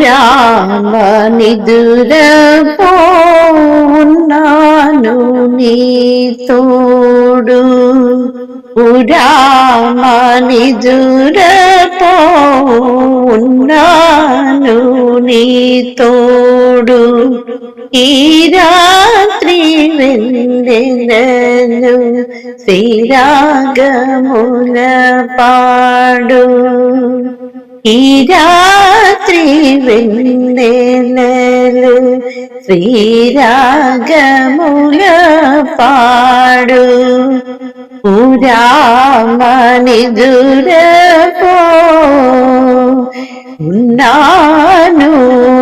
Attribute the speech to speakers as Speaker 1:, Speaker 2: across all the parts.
Speaker 1: రామ నిదుర పోన్నాను నీ తోడు రామ నిదుర పోన్నాను నీ తోడు ఈ రాత్రి వెందెనను శ్రీరాగముల పాడు ఈ రాత్రి വെണ്ണേനൽ ശ്രീരാഗമുല പാടു. പുരാമണിദുര പോന്നു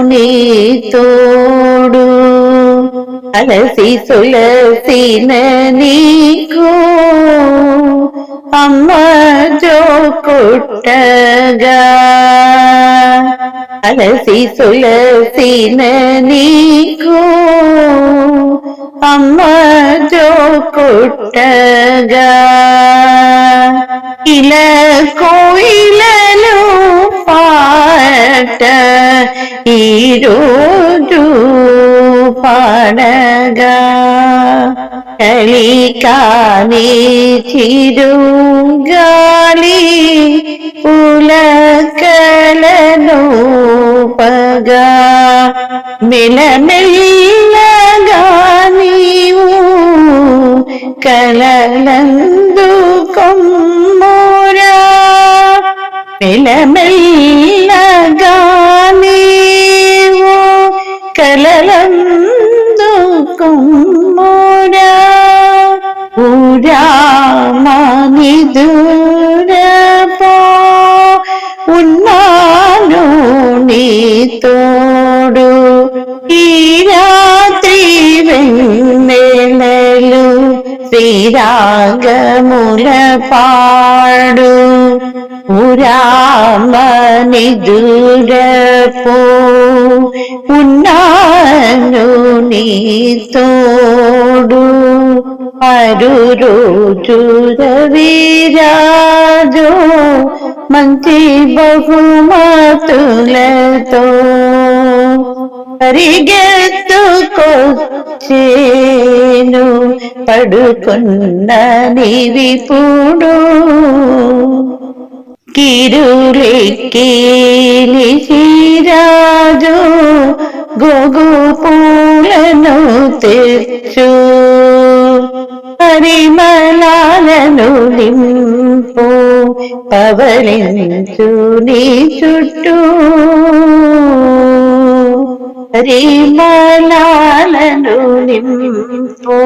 Speaker 1: നീ തോടു. അലസി സുലസിന നീക്കൂ അമ്മ ജോ കൊട്ടക. కొట్టగా అలసి సులసిన నీకు అమ్మ జో కొట్టగా ఇలా కోయిలలో పాట ఈరోజు పాడగా కలికాని చిరుగాలి పులకలను పగా మెలమెల్లగా నీవు కలలందు തോടു ഈ രാത്രി വെന്നേലു ശ്രീരാഗമുല പാടു പോ ഉണ്ണാനു നീ തോടു. తోడు రోజు రవిరాజు మంచి బహుమతులతో పరిగెత్తుకొచ్చేను పడుకున్న నివిపుడు కిరులెక్కిలిసిరాజు గోగు పూలను తెచ్చు. పరిమళాలను నింపు పవలించు నీ చుట్టూ. రిమలాలను నింపు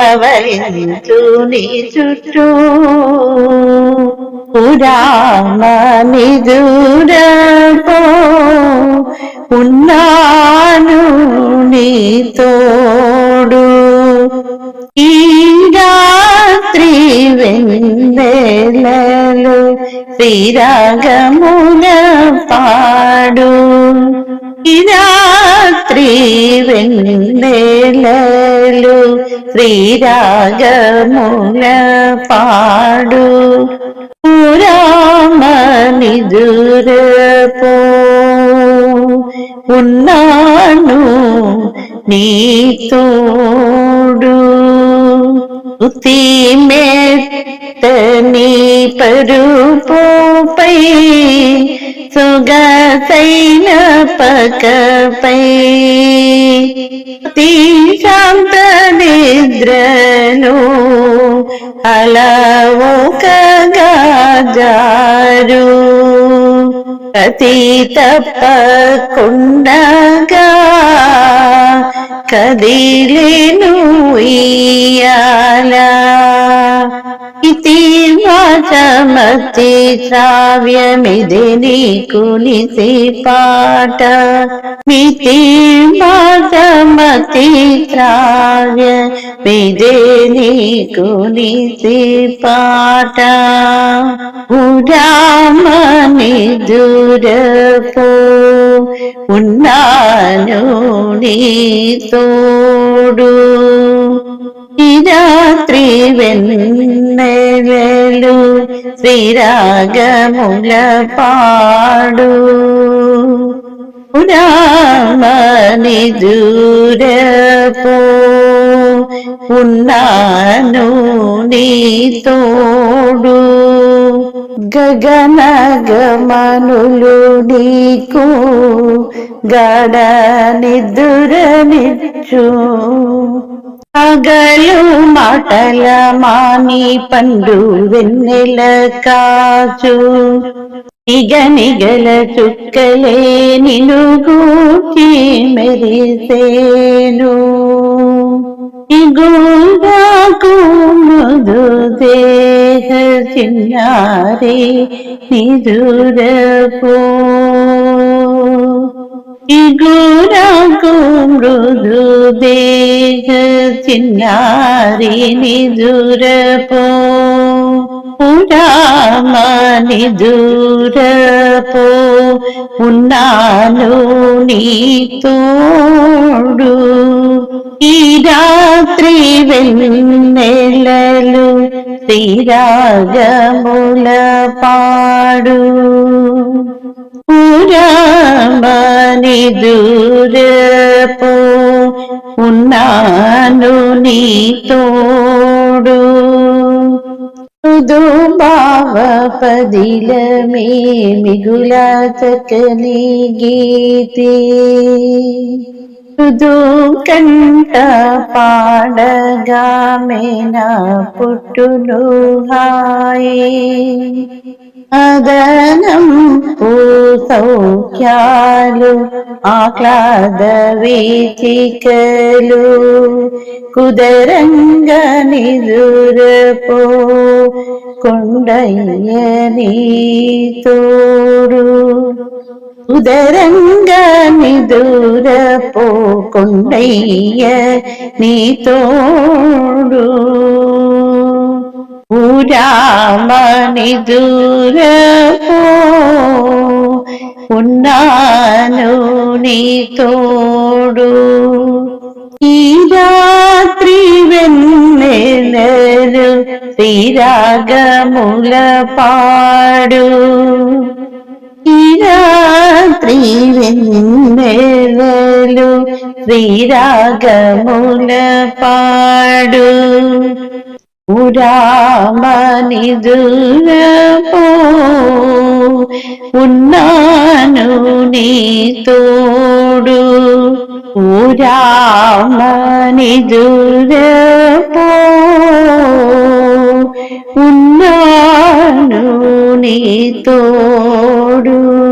Speaker 1: పవలించు నీ చుట్టూ. పురామని దూరపో ఉన్నాను నీ తోడు. శ్రీరాగమున పాడు ఈ రాత్రి వెన్నెలలు శ్రీరాగముల పాడు రామని దురపో ఉన్నాను నీ తోడు మెత్తని పరుపుపై సుగసైన పకపై. శాంత నిద్రను అలవోకగా జారు అతి తప్పకుండా కదిలేను ఇయాలా ఇతి వాచమతి శ్రావ్యమిది నీకు నిసి పాట. మితి వాచమతి శ్రావ్య మిదే నీకు నిసి పాట. ఉడామని దూరపో ఉన్నాను നീത്തോടു രാത്രി വെന്നലു ശ്രീരാഗമുല പാടു ഉരാമണി പോ ഉണ്ണാനു നീ തോടു. నీ గగన గమనులు నీకు గడ నిద్రనిచ్చు పగలు మాటల మాని పండు వెన్నెల కాచు. నిగ నిగల చుక్కలే నిలుగూచి మెరిసేను. ఇగుండాకు మృదు దేహ చిన్నారి నిదురపో ఇగురాకు మృదు దేహ చిన్నారి నిదురపో పురామని దూరపో ఉన్నాను నీ తోడు ഈ രാത്രി വെല്ലു തീരാഗമുല പാടു പുരാമണിദൂരപ്പോ ഉണ്ണാനു നീ തോടൂ. తోడు భావ పదిలమే మిగుల చకని గీతి కంట పాడగా మేనా పుట్టును హాయి. అదనం సౌఖ్యాలు ఆహ్లాద వీచికలు కుదరంగ నిదురపో కొండయ్యని తోడు ఉదరంగ నిదురపో కొండయ్య నీ తోడు ఊరామని దూరపో ఉన్నాను నీ తోడు ఈ రాత్రి వెన్నెలలు శ్రీరాగముల పాడు ఈ రాత్రి వెన్నెలలు శ్రీరాగముల పాడు ఉరామని దూరపో ఉన్నాను నీ తోడు. ఉరామని దూరపో ఉన్నాను నీ తోడు.